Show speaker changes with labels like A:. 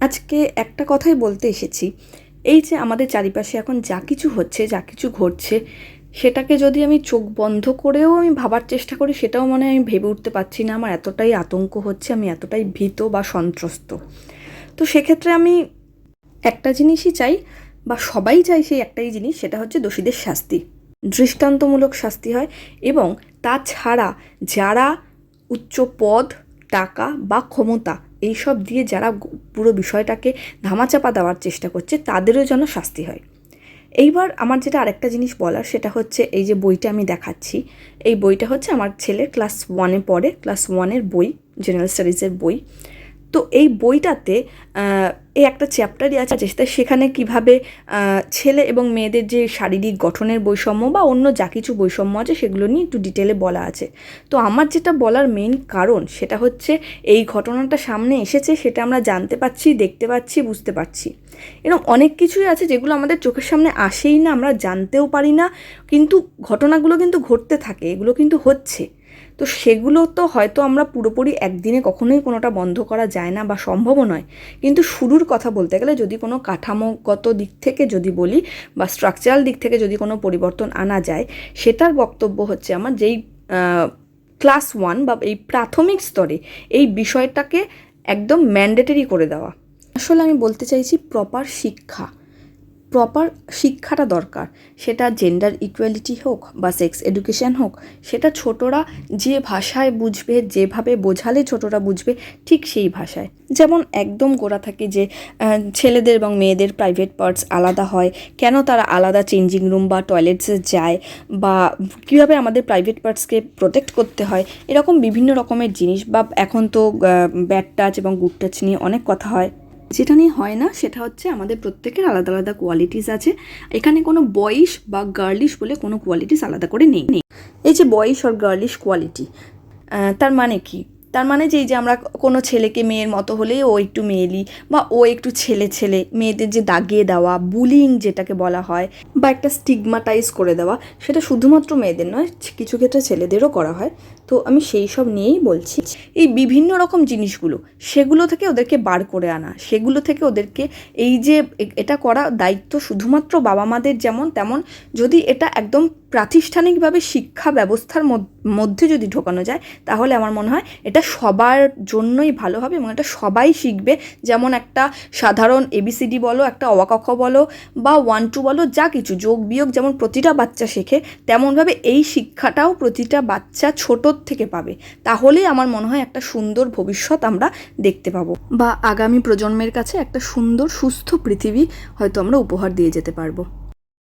A: আজকে একটা কথাই বলতে এসেছি। এই যে আমাদের চারিপাশে এখন যা কিছু হচ্ছে, যা কিছু ঘটছে, সেটাকে যদি আমি চোখ বন্ধ করেও আমি ভাবার চেষ্টা করি, সেটাও মনে আমি ভেবে উঠতে পারছি না। আমার এতটাই আতঙ্ক হচ্ছে, আমি এতটাই ভীত বা সন্ত্রস্ত। তো সেক্ষেত্রে আমি একটা জিনিসই চাই, বা সবাই চাই সেই একটাই জিনিস, সেটা হচ্ছে দোষীদের শাস্তি। দৃষ্টান্তমূলক শাস্তি হয় এবং তাছাড়া যারা উচ্চ পদ, টাকা বা ক্ষমতা এইসব দিয়ে যারা পুরো বিষয়টাকে ধামাচাপা দেওয়ার চেষ্টা করছে, তাদেরও যেন শাস্তি হয়। এইবার আমার যেটা আরেকটা জিনিস বলার, সেটা হচ্ছে এই যে বইটা আমি দেখাচ্ছি, এই বইটা হচ্ছে আমার ছেলে ক্লাস ওয়ানে পড়ে ক্লাস ওয়ানের বই জেনারেল স্টাডিজের বই। তো এই বইটাতে এই একটা চ্যাপ্টারই আছে যেটা সেখানে কীভাবে ছেলে এবং মেয়েদের যে শারীরিক গঠনের বৈষম্য বা অন্য যা কিছু বৈষম্য আছে সেগুলো নিয়ে একটু ডিটেলে বলা আছে। তো আমার যেটা বলার মেইন কারণ সেটা হচ্ছে এই ঘটনাটা সামনে এসেছে, সেটা আমরা জানতে পাচ্ছি দেখতে পাচ্ছি, বুঝতে পারছি। এরকম অনেক কিছুই আছে যেগুলো আমাদের চোখের সামনে আসেই না, আমরা জানতেও পারি না, কিন্তু ঘটনাগুলো কিন্তু ঘটতে থাকে, এগুলো কিন্তু হচ্ছে। তো সেগুলো তো হয়তো আমরা পুরোপুরি একদিনে কখনোই কোনোটা বন্ধ করা যায় না বা সম্ভবও নয়। কিন্তু শুরুর কথা বলতে গেলে যদি কোনো কাঠামোগত দিক থেকে যদি বলি বা স্ট্রাকচারাল দিক থেকে যদি কোনো পরিবর্তন আনা যায়, সেটার বক্তব্য হচ্ছে আমার যেই ক্লাস ওয়ান বা এই প্রাথমিক স্তরে এই বিষয়টাকে একদম ম্যান্ডেটরি করে দেওয়া। আসলে আমি বলতে চাইছি প্রপার শিক্ষা। প্রপার শিক্ষাটা দরকার। সেটা জেন্ডার ইকুয়ালিটি হোক বা সেক্স এডুকেশন হোক, সেটা ছোটরা যে ভাষায় বুঝবে, যেভাবে বোঝালে ছোটরা বুঝবে ঠিক সেই ভাষায়। যেমন একদম গোড়া থাকে যে ছেলেদের এবং মেয়েদের প্রাইভেট পার্টস আলাদা হয়, কেন তারা আলাদা চেঞ্জিং রুম বা টয়লেটসে যায় বা কীভাবে আমাদের প্রাইভেট পার্টসকে প্রোটেক্ট করতে হয়, এরকম বিভিন্ন রকমের জিনিস বা এখন তো ব্যাড টাচ এবং গুড টাচ নিয়ে অনেক কথা হয়। যেটা নিয়ে হয় না, সেটা হচ্ছে আমাদের প্রত্যেকের আলাদা আলাদা কোয়ালিটিস আছে। এখানে কোনো বয়স বা গার্লিশ বলে কোনো কোয়ালিটিস আলাদা করে নেই। নেই এই যে বয়স আর গার্লিশ কোয়ালিটি তার মানে কি? তার মানে যে, এই যে আমরা কোনো ছেলেকে মেয়ের মতো হলেই ও একটু মেয়েলি বা ও একটু ছেলে ছেলে, মেয়েদের যে দাগিয়ে দেওয়া বুলিং যেটাকে বলা হয় বা একটা স্টিগমাটাইজ করে দেওয়া, সেটা শুধুমাত্র মেয়েদের নয়, কিছু ক্ষেত্রে ছেলেদেরও করা হয়। তো আমি সেই সব নিয়েই বলছি। এই বিভিন্ন রকম জিনিসগুলো, সেগুলো থেকে ওদেরকে বার করে আনা, সেগুলো থেকে ওদেরকে এই যে এটা করা দায়িত্ব শুধুমাত্র বাবা মাদের যেমন তেমন যদি এটা একদম প্রাতিষ্ঠানিকভাবে শিক্ষা ব্যবস্থার মধ্যে যদি ঢোকানো যায়, তাহলে আমার মনে হয় এটা সবার জন্যই ভালো হবে এবং এটা সবাই শিখবে। যেমন একটা সাধারণ এবিসিডি বলো, একটা অবাকখ বলো বা ওয়ান টু বলো, যা কিছু যোগ বিয়োগ যেমন প্রতিটা বাচ্চা শেখে, তেমনভাবে এই শিক্ষাটাও প্রতিটা বাচ্চা ছোটোর থেকে পাবে। তাহলে আমার মনে হয় একটা সুন্দর ভবিষ্যৎ আমরা দেখতে পাবো। বা আগামী প্রজন্মের কাছে একটা সুন্দর, সুস্থ পৃথিবী হয়তো আমরা উপহার দিয়ে যেতে পারব।